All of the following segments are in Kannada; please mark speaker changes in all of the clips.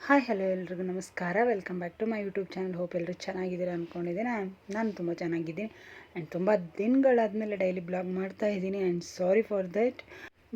Speaker 1: ಹಾಯ್ ಹಲೋ ಎಲ್ರಿಗೂ ನಮಸ್ಕಾರ. Welcome back to my YouTube channel hope ಎಲ್ಲರೂ ಚೆನ್ನಾಗಿದ್ದೀರಾ ಅಂದ್ಕೊಂಡಿದ್ದೀನಿ ನಾನು ತುಂಬ ಚೆನ್ನಾಗಿದ್ದೀನಿ. ಆ್ಯಂಡ್ ತುಂಬ ದಿನಗಳಾದಮೇಲೆ ಡೈಲಿ ಬ್ಲಾಗ್ ಮಾಡ್ತಾ ಇದ್ದೀನಿ. ಆ್ಯಂಡ್ ಸಾರಿ ಫಾರ್ ದಟ್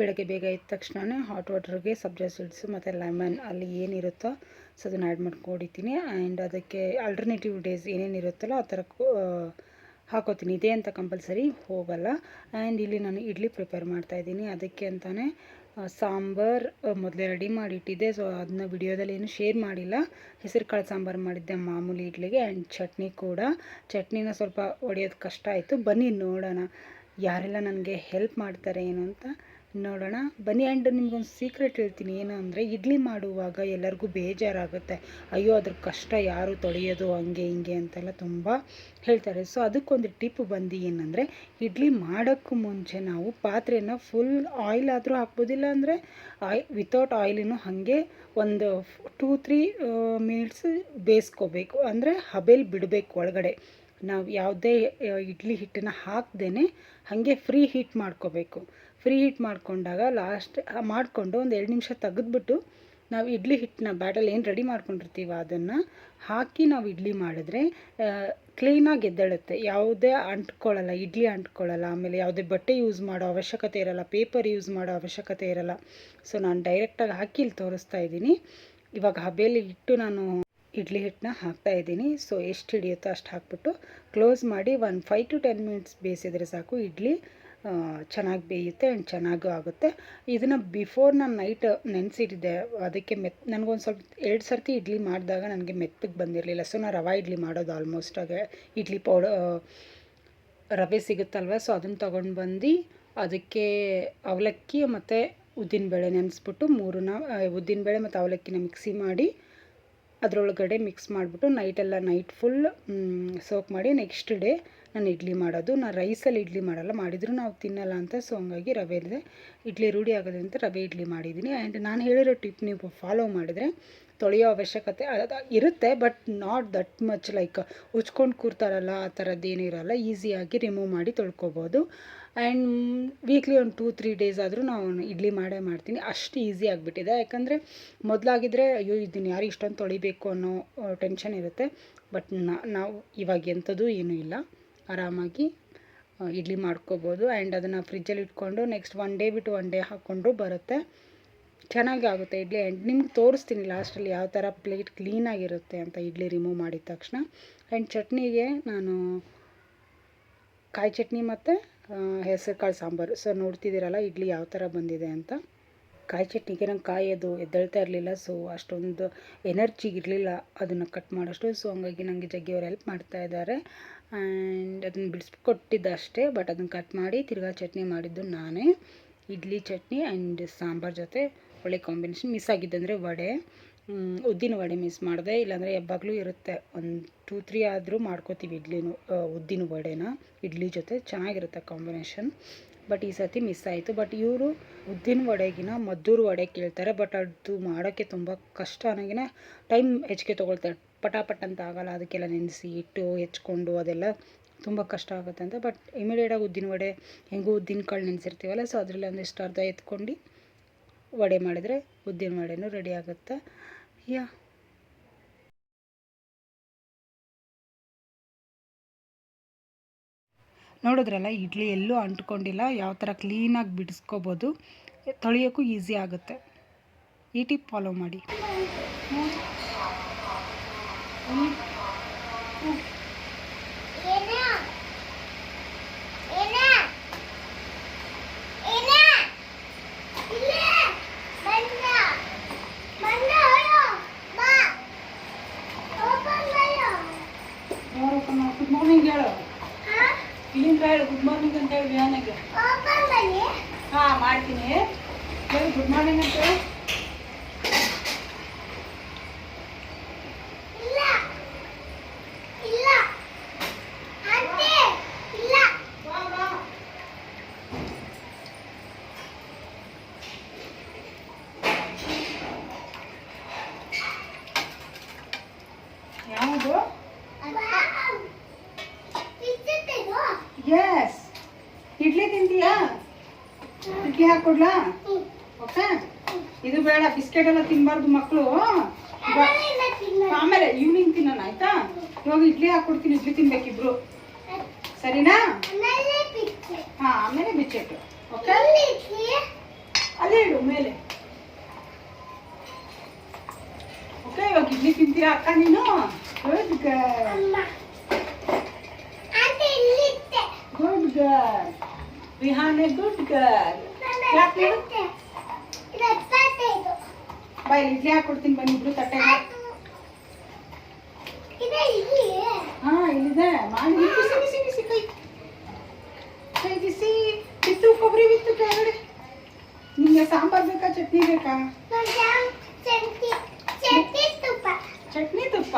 Speaker 1: ಬೆಳಗ್ಗೆ ಬೇಗ ಇದ್ದ ತಕ್ಷಣವೇ ಹಾಟ್ ವಾಟರ್ಗೆ ಸಬ್ಜಾ ಸೀಡ್ಸು ಮತ್ತು ಲೆಮನ್ ಅಲ್ಲಿ ಏನಿರುತ್ತೋ ಸೊ ಅದನ್ನು ಆ್ಯಡ್ ಮಾಡ್ಕೊಂಡಿದ್ದೀನಿ. ಆ್ಯಂಡ್ ಅದಕ್ಕೆ ಆಲ್ಟರ್ನೇಟಿವ್ ಡೇಸ್ ಏನೇನಿರುತ್ತಲ್ಲ ಆ ಥರ ಹಾಕೋತೀನಿ. ಇದೆ ಅಂತ ಕಂಪಲ್ಸರಿ ಹೋಗಲ್ಲ. ಆ್ಯಂಡ್ ಇಲ್ಲಿ ನಾನು ಇಡ್ಲಿ ಪ್ರಿಪೇರ್ ಮಾಡ್ತಾಯಿದ್ದೀನಿ ಅದಕ್ಕೆ ಅಂತಲೇ ಸಾಂಬಾರ್ ಮೊದಲೇ ರೆಡಿ ಮಾಡಿಟ್ಟಿದ್ದೆ. ಸೊ ಅದನ್ನ ವಿಡಿಯೋದಲ್ಲಿ ಏನು ಶೇರ್ ಮಾಡಿಲ್ಲ. ಹೆಸರು ಕಾಳು ಸಾಂಬಾರು ಮಾಡಿದ್ದೆ ಮಾಮೂಲಿ ಇಡ್ಲಿಗೆ ಆ್ಯಂಡ್ ಚಟ್ನಿ ಕೂಡ. ಚಟ್ನಿನ ಸ್ವಲ್ಪ ಒಡೆಯೋದು ಕಷ್ಟ ಆಯಿತು. ಬನ್ನಿ ನೋಡೋಣ. ಯಾರೆಲ್ಲ ನನಗೆ ಹೆಲ್ಪ್ ಮಾಡ್ತಾರೆ ಏನು ಅಂತ ನೋಡೋಣ. ಬನ್ನಿ ಆ್ಯಂಡ್ ನಿಮ್ಗೊಂದು ಸೀಕ್ರೆಟ್ ಹೇಳ್ತೀನಿ. ಏನು ಅಂದರೆ, ಇಡ್ಲಿ ಮಾಡುವಾಗ ಎಲ್ಲರಿಗೂ ಬೇಜಾರಾಗುತ್ತೆ. ಅಯ್ಯೋ, ಅದ್ರ ಕಷ್ಟ ಯಾರು ತೊಳೆಯೋದು, ಹಂಗೆ ಹಿಂಗೆ ಅಂತೆಲ್ಲ ತುಂಬ ಹೇಳ್ತಾರೆ. ಸೊ ಅದಕ್ಕೊಂದು ಟಿಪ್ ಬಂದು ಏನಂದರೆ, ಇಡ್ಲಿ ಮಾಡೋಕ್ಕೂ ಮುಂಚೆ ನಾವು ಪಾತ್ರೆಯನ್ನು ಫುಲ್ ಆಯಿಲ್ ಆದರೂ ಹಾಕ್ಬೋದಿಲ್ಲ ಅಂದರೆ ಆಯ್ ವಿತೌಟ್ ಆಯಿಲಿನೂ ಹಾಗೆ ಒಂದು ಟೂ ತ್ರೀ ಮಿನಿಟ್ಸ್ ಬೇಯಿಸ್ಕೋಬೇಕು. ಅಂದರೆ, ಹಬೆಲ್ ಬಿಡಬೇಕು ಒಳಗಡೆ. ನಾವು ಯಾವುದೇ ಇಡ್ಲಿ ಹಿಟ್ಟನ್ನು ಹಾಕ್ದೇ ಹಾಗೆ ಫ್ರೀ ಹೀಟ್ ಮಾಡ್ಕೋಬೇಕು. ಫ್ರೀ ಹೀಟ್ ಮಾಡಿಕೊಂಡಾಗ ಲಾಸ್ಟ್ ಮಾಡಿಕೊಂಡು ಒಂದು ಎರಡು ನಿಮಿಷ ತೆಗೆದ್ಬಿಟ್ಟು ನಾವು ಇಡ್ಲಿ ಹಿಟ್ಟನ್ನ ಬ್ಯಾಟಲ್ ಏನು ರೆಡಿ ಮಾಡ್ಕೊಂಡಿರ್ತೀವ ಅದನ್ನು ಹಾಕಿ ನಾವು ಇಡ್ಲಿ ಮಾಡಿದ್ರೆ ಕ್ಲೀನಾಗಿ ಎದ್ದೇಳುತ್ತೆ. ಯಾವುದೇ ಅಂಟ್ಕೊಳ್ಳಲ್ಲ, ಇಡ್ಲಿ ಅಂಟ್ಕೊಳ್ಳಲ್ಲ, ಆಮೇಲೆ ಯಾವುದೇ ಬಟ್ಟೆ ಯೂಸ್ ಮಾಡೋ ಅವಶ್ಯಕತೆ ಇರಲ್ಲ ಪೇಪರ್ ಯೂಸ್ ಮಾಡೋ ಅವಶ್ಯಕತೆ ಇರಲ್ಲ. ಸೊ ನಾನು ಡೈರೆಕ್ಟಾಗಿ ಹಾಕಿ ಇಲ್ಲಿ ತೋರಿಸ್ತಾ ಇದ್ದೀನಿ. ಇವಾಗ ಹಬೆಯಲ್ಲಿ ಇಟ್ಟು ನಾನು ಇಡ್ಲಿ ಹಿಟ್ಟನ್ನ ಹಾಕ್ತಾ ಇದ್ದೀನಿ. ಸೊ ಎಷ್ಟು ಹಿಡಿಯುತ್ತೋ ಅಷ್ಟು ಹಾಕ್ಬಿಟ್ಟು ಕ್ಲೋಸ್ ಮಾಡಿ ಒಂದು ಫೈವ್ ಟು ಟೆನ್ ಮಿನಿಟ್ಸ್ ಬೇಯಿಸಿದರೆ ಸಾಕು. ಇಡ್ಲಿ ಚೆನ್ನಾಗಿ ಬೇಯುತ್ತೆ ಆ್ಯಂಡ್ ಚೆನ್ನಾಗೂ ಆಗುತ್ತೆ. ಇದನ್ನು ಬಿಫೋರ್ ನಾನು ನೈಟ್ ನೆನೆಸಿಟ್ಟಿದ್ದೆ. ಅದಕ್ಕೆ ಮೆತ್, ನನಗೊಂದು ಸ್ವಲ್ಪ ಎರಡು ಸರ್ತಿ ಇಡ್ಲಿ ಮಾಡಿದಾಗ ನನಗೆ ಮೆತ್ತಗೆ ಬಂದಿರಲಿಲ್ಲ. ಸೊ ನಾನು ರವೆ ಇಡ್ಲಿ ಮಾಡೋದು ಆಲ್ಮೋಸ್ಟ್ ಆಗ ಇಡ್ಲಿ ಪೌಡ ರವೆ ಸಿಗುತ್ತಲ್ವ? ಸೊ ಅದನ್ನು ತೊಗೊಂಡು ಬಂದು ಅದಕ್ಕೆ ಅವಲಕ್ಕಿ ಮತ್ತು ಉದ್ದಿನಬೇಳೆ ನೆನೆಸ್ಬಿಟ್ಟು ಮೂರನ್ನ ಉದ್ದಿನಬೇಳೆ ಮತ್ತು ಅವಲಕ್ಕಿನ ಮಿಕ್ಸಿ ಮಾಡಿ ಅದರೊಳಗಡೆ ಮಿಕ್ಸ್ ಮಾಡಿಬಿಟ್ಟು ನೈಟೆಲ್ಲ ನೈಟ್ ಫುಲ್ ಸೋಕ್ ಮಾಡಿ ನೆಕ್ಸ್ಟ್ ಡೇ ನಾನು ಇಡ್ಲಿ ಮಾಡೋದು. ನಾನು ರೈಸಲ್ಲಿ ಇಡ್ಲಿ ಮಾಡಲ್ಲ, ಮಾಡಿದರೂ ನಾವು ತಿನ್ನಲ್ಲ ಅಂತ ಸೊ ಹಂಗಾಗಿ ರವೆ ಇದೆ. ಇಡ್ಲಿ ರೂಢಿ ಅಂತ ರವೆ ಇಡ್ಲಿ ಮಾಡಿದ್ದೀನಿ ಆ್ಯಂಡ್ ನಾನು ಹೇಳಿರೋ ಟಿಪ್ ನೀವು ಫಾಲೋ ಮಾಡಿದರೆ ತೊಳೆಯೋ ಅವಶ್ಯಕತೆ ಇರುತ್ತೆ but not that much like ಉಚ್ಕೊಂಡು ಕೂರ್ತಾರಲ್ಲ, ಆ ಥರದ್ದು ಏನಿರಲ್ಲ ಇರಲ್ಲ ಈಸಿಯಾಗಿ ರಿಮೂವ್ ಮಾಡಿ ತೊಳ್ಕೊಬೋದು. ಆ್ಯಂಡ್ ವೀಕ್ಲಿ ಒಂದು ಟೂ ತ್ರೀ ಡೇಸ್ ಆದರೂ ನಾವು ಇಡ್ಲಿ ಮಾಡೇ ಮಾಡ್ತೀನಿ. ಅಷ್ಟು ಈಸಿ ಆಗಿಬಿಟ್ಟಿದೆ. ಯಾಕಂದರೆ ಮೊದಲಾಗಿದ್ದರೆ ಅಯ್ಯೋ, ಇದನ್ನು ಯಾರು ಇಷ್ಟೊಂದು ತೊಳಿಬೇಕು ಅನ್ನೋ ಟೆನ್ಷನ್ ಇರುತ್ತೆ. ಬಟ್ ನಾವು ಇವಾಗ ಎಂಥದ್ದು ಏನೂ ಇಲ್ಲ. ಆರಾಮಾಗಿ ಇಡ್ಲಿ ಮಾಡ್ಕೋಬೋದು. ಆ್ಯಂಡ್ ಅದನ್ನು ಫ್ರಿಜ್ಜಲ್ಲಿ ಇಟ್ಕೊಂಡು ನೆಕ್ಸ್ಟ್ ಒನ್ ಡೇ ಬಿಟ್ಟು ಒನ್ ಡೇ ಹಾಕ್ಕೊಂಡ್ರು ಬರುತ್ತೆ. ಚೆನ್ನಾಗಿ ಆಗುತ್ತೆ ಇಡ್ಲಿ. ಆ್ಯಂಡ್ ನಿಮ್ಗೆ ತೋರಿಸ್ತೀನಿ ಲಾಸ್ಟಲ್ಲಿ ಯಾವ ಥರ ಪ್ಲೇಟ್ ಕ್ಲೀನಾಗಿರುತ್ತೆ ಅಂತ ಇಡ್ಲಿ ರಿಮೂವ್ ಮಾಡಿದ ತಕ್ಷಣ. ಆ್ಯಂಡ್ ಚಟ್ನಿಗೆ ನಾನು ಕಾಯಿ ಚಟ್ನಿ ಮತ್ತು ಹೆಸರು ಕಾಳು ಸಾಂಬಾರು. ಸೊ ನೋಡ್ತಿದ್ದೀರಲ್ಲ, ಇಡ್ಲಿ ಯಾವ ಥರ ಬಂದಿದೆ ಅಂತ. ಕಾಯಿ ಚಟ್ನಿಗೆ ನಂಗೆ ಕಾಯಿ ಅದು ಎದ್ದೇಳ್ತಾ ಇರಲಿಲ್ಲ. ಸೊ ಅಷ್ಟೊಂದು ಎನರ್ಜಿ ಇರಲಿಲ್ಲ ಅದನ್ನು ಕಟ್ ಮಾಡೋಷ್ಟು. ಸೊ ಹಂಗಾಗಿ ನನಗೆ ಜಗ್ಗಿ ಅವ್ರು ಹೆಲ್ಪ್ ಮಾಡ್ತಾ ಇದ್ದಾರೆ. ಆ್ಯಂಡ್ ಅದನ್ನು ಬಿಡಿಸ್ಕೊಟ್ಟಿದ್ದ ಅಷ್ಟೇ ಬಟ್ ಅದನ್ನು ಕಟ್ ಮಾಡಿ ತಿರ್ಗಾ ಚಟ್ನಿ ಮಾಡಿದ್ದು ನಾನೇ. ಇಡ್ಲಿ ಚಟ್ನಿ ಆ್ಯಂಡ್ ಸಾಂಬಾರು ಜೊತೆ ಒಳ್ಳೆ ಕಾಂಬಿನೇಷನ್ ಮಿಸ್ ಆಗಿದ್ದಂದರೆ ವಡೆ. ಉದ್ದಿನ ವಡೆ ಮಿಸ್ ಮಾಡಿದೆ. ಇಲ್ಲಾಂದರೆ ಯಾವಾಗಲೂ ಇರುತ್ತೆ. ಒಂದು ಟೂ ತ್ರೀ ಆದರೂ ಮಾಡ್ಕೋತೀವಿ ಇಡ್ಲಿನೂ ಉದ್ದಿನ ವಡೆನ, ಇಡ್ಲಿ ಜೊತೆ. ಚೆನ್ನಾಗಿರುತ್ತೆ ಕಾಂಬಿನೇಷನ್ ಬಟ್ ಈ ಸರ್ತಿ ಮಿಸ್ ಆಯಿತು. ಬಟ್ ಇವರು ಉದ್ದಿನ ವಡೆಗಿನ ಮದ್ದೂರು ವಡೆ ಕೇಳ್ತಾರೆ. ಬಟ್ ಅದು ಮಾಡೋಕ್ಕೆ ತುಂಬ ಕಷ್ಟ. ಅನ್ನೋಗಿನ ಟೈಮ್ ಹೆಚ್ಚಿಗೆ ತೊಗೊಳ್ತಾರೆ. ಪಟಾಪಟ್ ಅಂತ ಆಗೋಲ್ಲ. ಅದಕ್ಕೆಲ್ಲ ನೆನೆಸಿ ಇಟ್ಟು ಹೆಚ್ಕೊಂಡು ಅದೆಲ್ಲ ತುಂಬ ಕಷ್ಟ ಆಗುತ್ತೆ ಅಂತ. ಬಟ್ ಇಮಿಡಿಯೇಟಾಗಿ ಉದ್ದಿನ ವಡೆ, ಹೆಂಗೂ ಉದ್ದಿನ ಕಾಳು ನೆನೆಸಿರ್ತೀವಲ್ಲ. ಸೊ ಅದರಲ್ಲಿ ಒಂದಿಷ್ಟು ಅರ್ಧ ಎತ್ಕೊಂಡು ವಡೆ ಮಾಡಿದರೆ ಉದ್ದಿನ ವಡೆನೂ ರೆಡಿ ಆಗುತ್ತೆ. ಯಾ ನೋಡಿದ್ರಲ್ಲ, ಇಡ್ಲಿ ಎಲ್ಲೂ ಅಂಟ್ಕೊಂಡಿಲ್ಲ, ಯಾವ ಥರ ಕ್ಲೀನಾಗಿ ಬಿಡಿಸ್ಕೋಬೋದು, ತೊಳೆಯೋಕ್ಕೂ ಈಸಿ ಆಗುತ್ತೆ. ಈ ಟಿಪ್ ಫಾಲೋ ಮಾಡಿ ಗುಡ್ ಮಾರ್ನಿಂಗ್ ಹೇಳು ಇಲ್ಲಿಂದ ಹೇಳು ಗುಡ್ ಮಾರ್ನಿಂಗ್ ಅಂತ ಹೇಳಿ ವ್ಯಾನಾಗೆ ಹಾಂ ಮಾಡ್ತೀನಿ ಹೇಳು ಗುಡ್ ಮಾರ್ನಿಂಗ್ ಅಂತ ಹೇಳು ಯಾವುದು ಎಸ್ ಇಡ್ಲಿ ತಿಂತೀಯಾ ಇಡ್ಲಿ ಹಾಕೊಡ್ಲಾ? ಓಕೆ ಇದು ಬೇಡ ಬಿಸ್ಕೆಟ್ ಎಲ್ಲ ತಿನ್ಬಾರ್ದು ಮಕ್ಕಳು ಆಮೇಲೆ ಈವ್ನಿಂಗ್ ತಿನ್ನೋಣ ಆಯ್ತಾ? ಇವಾಗ ಇಡ್ಲಿ ಹಾಕೊಡ್ತೀನಿ ಇಡ್ಲಿ ತಿನ್ಬೇಕಿಬ್ರು. ಸರಿನಾ? ಹಾ ಆಮೇಲೆ ಬಿಚ್ಚೆಟ್ಟು ಓಕೆ? ಅಲ್ಲೇ ಇಡು ಮೇಲೆ. ಓಕೆ ಇವಾಗ ಇಡ್ಲಿ ತಿಂತೀರಾ ಅಕ್ಕ ನೀನು? ಗುಡ್ ಗರ್ಲ್ ಗುಡ್ ಗರ್ಲ್ ವಿಹಾನೆ ಗುಡ್ ಗರ್ಲ್ ಕ್ಲಾಪ್ ಬಾ ಇಡ್ಲಿ ಹಾಕೊಡ್ತೀನಿ ಬನ್ನಿ ಇಬ್ರು ತಟ್ಟೆ ಹಾ, ಇಲ್ಲಿದೆ. ಮಾಡಿ ಬಿಸಿ ಬಿಸಿ ಬಿಸಿ ಕೈ. ಕೈ ಬಿಸಿ. ಬಿತ್ತು ಕೊಬ್ಬರಿ, ಬಿತ್ತು ಕೆಳಗಡೆ. ನಿಂಗೆ ಸಾಂಬಾರ್ ಬೇಕಾ, ಚಟ್ನಿ ಬೇಕಾ? ಚಟ್ನಿ ತುಪ್ಪ.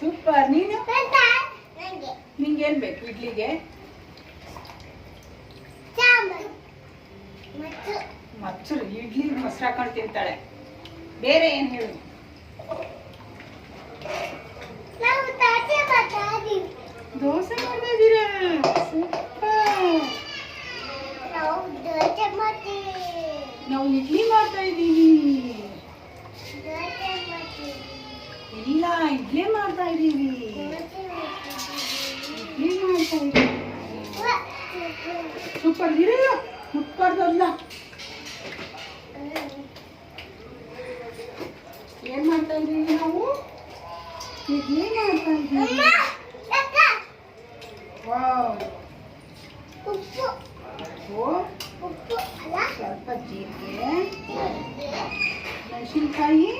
Speaker 1: ಸೂಪರ್. ನೀನು? ನಿಂಗೆ ಏನು ಬೇಕು, ಇಡ್ಲಿಗೆ? ಮಚ್ಚರು ಇಡ್ಲಿ ಮೊಸರು ಹಾಕೊಂಡು ತಿಂತಾಳೆ. ಬೇರೆ ಏನ್ ಹೇಳು? ದೋಸೆ ಮಾಡ್ತಾ ಇದ್ದೀರಾ ನಾವು ಇಡ್ಲಿ ಮಾಡ್ತಾ ಇದ್ದೀವಿ ಇಲ್ಲ ಇಡ್ಲಿ ಮಾಡ್ತಾ ಇದ್ದೀವಿ. ಇಡ್ಲಿ ಮಾಡ್ತಾ ಇದ್ದೀವಿ. ಸೂಪರ್. ಇರಲ್ಲ ಮುಟ್ಬಾರ್ದು ಅಲ್ಲ ಏನ್ ಮಾಡ್ತಾ ಇದ್ದೀವಿ ನಾವು ಇಡ್ಲಿ ಮಾಡ್ತಾ ಇದ್ದೀವಿ ವಾವ್
Speaker 2: ಉಪ್ಪು
Speaker 1: ಉಪ್ಪು
Speaker 2: ಉಪ್ಪು ಅಲ್ಲ
Speaker 1: ಸ್ವಲ್ಪ ಜೀರಿಗೆ ಮೆಣಸಿನ್ಕಾಯಿ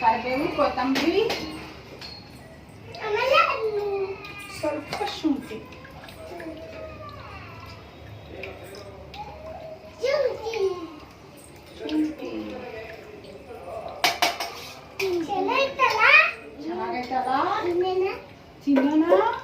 Speaker 1: ಕರಿಬೇವು ಕೊತ್ತಂಬರಿ
Speaker 2: 여기다가
Speaker 3: 지면아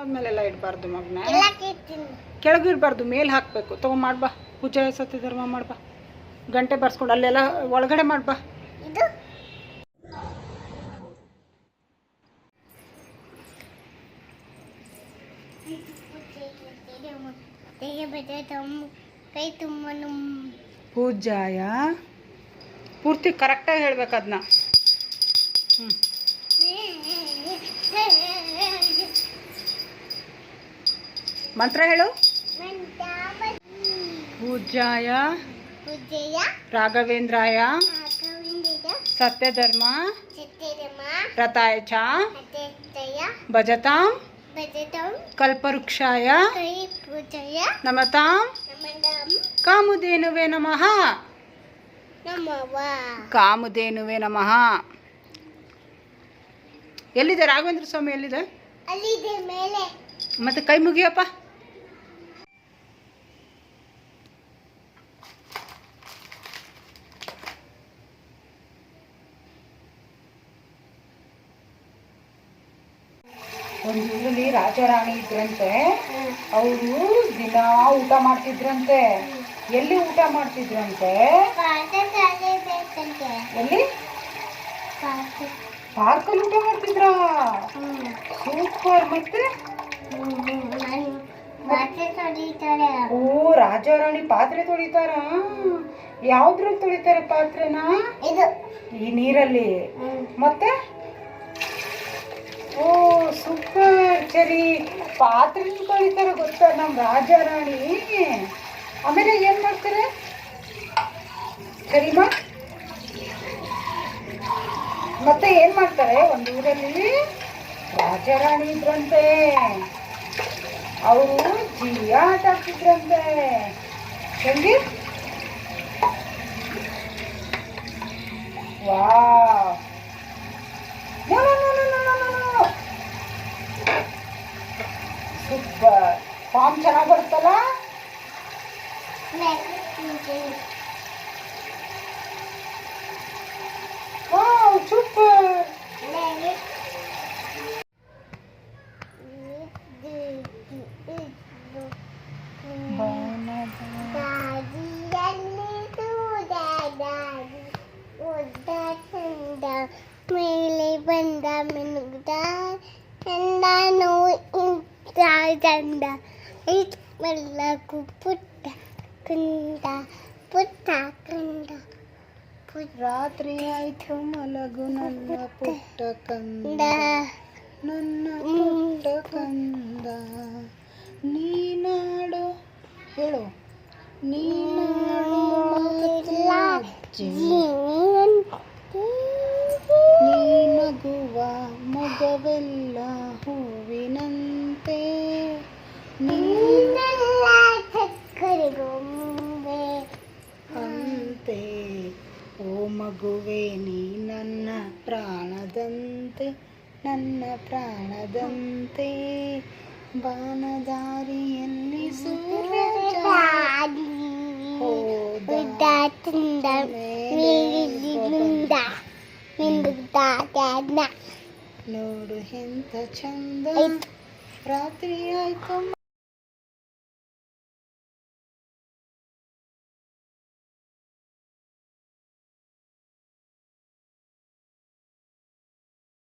Speaker 1: ಆದ್ಮೇಲೆಲ್ಲ ಇಡಬಾರ್ದು ಮಗನ.
Speaker 2: ಎಲ್ಲ ತಿಂತೀನಿ
Speaker 1: ಕೆಳಗಿರ್ಬಾರ್ದು ಮೇಲೆ ಹಾಕಬೇಕು. ತಗೊ ಮಾಡ್ಬಾ ಪೂಜೆ ಸತ್ಯಧರ್ಮ ಮಾಡ್ಬಾ ಗಂಟೆ ಬರ್ಸ್ಕೊಂಡು ಅಲ್ಲೆಲ್ಲ ಒಳಗಡೆ ಮಾಡ್ಬಾ ಪೂಜಾಯ? ಪೂರ್ತಿ ಕರೆಕ್ಟಾಗಿ ಹೇಳ್ಬೇಕು ಅದನ್ನ ಹ್ಞೂ ಮಂತ್ರ ಹೇಳು. ಪೂಜಾಯ
Speaker 2: ಪೂಜೆಯ
Speaker 1: ರಾಘವೇಂದ್ರಾಯ. ಸತ್ಯಧರ್ಮ.
Speaker 2: ಚಿತ್ತಿರಮ
Speaker 1: ರಥಾಯ ಚ
Speaker 2: ಅತ್ಯಯ
Speaker 1: ಭಜತಾಂ. ಕಲ್ಪವೃಕ್ಷಾಯ. ನಮತಾಂ.
Speaker 2: ಕಾಮುದೇನುವೆ
Speaker 1: ಕಾಮಧೇನುವೆ ನಮಃ.
Speaker 2: ಕಾಮುಧೇನುವೆ
Speaker 1: ಕಾಮಧೇನುವೆ ನಮಃ. ಎಲ್ಲಿದೆ ರಾಘವೇಂದ್ರ ಸ್ವಾಮಿ ಎಲ್ಲಿದೆ? ಮತ್ತೆ ಕೈ ಮುಗಿಯಪ್ಪ ಒಂದು ರಾಜಾರಾಣಿ ಇದ್ರಂತೆ ಅವರು ದಿನ ಊಟ ಮಾಡ್ತಿದ್ರಂತೆ. ಎಲ್ಲಿ ಊಟ ಮಾಡ್ತಿದ್ರಂತೆ? ಎಲ್ಲಿ? ಪಾರ್ಕಲ್ಲಿ ಊಟ ಮಾಡ್ತಿದ್ರಾ? ಸೂಪರ್. ಮತ್ತೆ? ಓ ರಾಜಾರಾಣಿ ಪಾತ್ರೆ ತೊಳಿತಾರ? ಯಾವ್ದ್ರಲ್ಲಿ ತೊಳಿತಾರೆ ಪಾತ್ರೆನ?
Speaker 2: ಇದು.
Speaker 1: ಈ ನೀರಲ್ಲಿ. ಮತ್ತೆ? ಸರಿ ಪಾತ್ರೆ ಕಳಿತಾರೆ ಗೊತ್ತಾ? ನಮ್ಮ ರಾಜಾರಾಣಿ ಆಮೇಲೆ ಏನ್ ಮಾಡ್ತಾರೆ? ಸರಿಮಾ ಮತ್ತೆ ಏನ್ ಮಾಡ್ತಾರೆ? ಒಂದು ಊರಲ್ಲಿ ರಾಜರಾಣಿ ಇದ್ರಂತೆ. ಅವರು ಜಿಯ ಆಟ ಆಡ್ತಿದ್ರಂತೆ ವಾ ಸೂಪರ್ ಫಾರ್ಮ್ ಚೆನ್ನಾಗಿ ಬರುತ್ತಲ್ಲ ವಾವ್ ಸೂಪರ್
Speaker 2: ಮೇಲೆ ಬಂದ ಮಿನುಗ್ದ ಚಂದ ನೋವು ಚಂದ ಬೆಳ್ಳಕು ಪುಟ್ಟ ಕುಂದ ಪುಟ್ಟ ಪುಟ್ಟ
Speaker 1: ರಾತ್ರಿ ಆಯ್ತು ಮಲಗು ನನ್ನ ಪುಟ್ಟ ಕಂದ. ನನ್ನ ಪುಟ್ಟ ಕಂದ. ನೀನಾಡೋ ಹೇಳು. ನೀನಾಡೋ ನೀನಗುವ ಮಗವೆಲ್ಲ ಹೂವಿನಂತೆ. ಓ ಮಗುವೆ ನೀ ನನ್ನ ಪ್ರಾಣದಂತೆ ನನ್ನ ಪ್ರಾಣದಂತೆ. ಬಾನದಾರಿಯಲ್ಲಿ ನೋಡು ಎಂತ ಚಂದ. ರಾತ್ರಿ ಆಯ್ತು.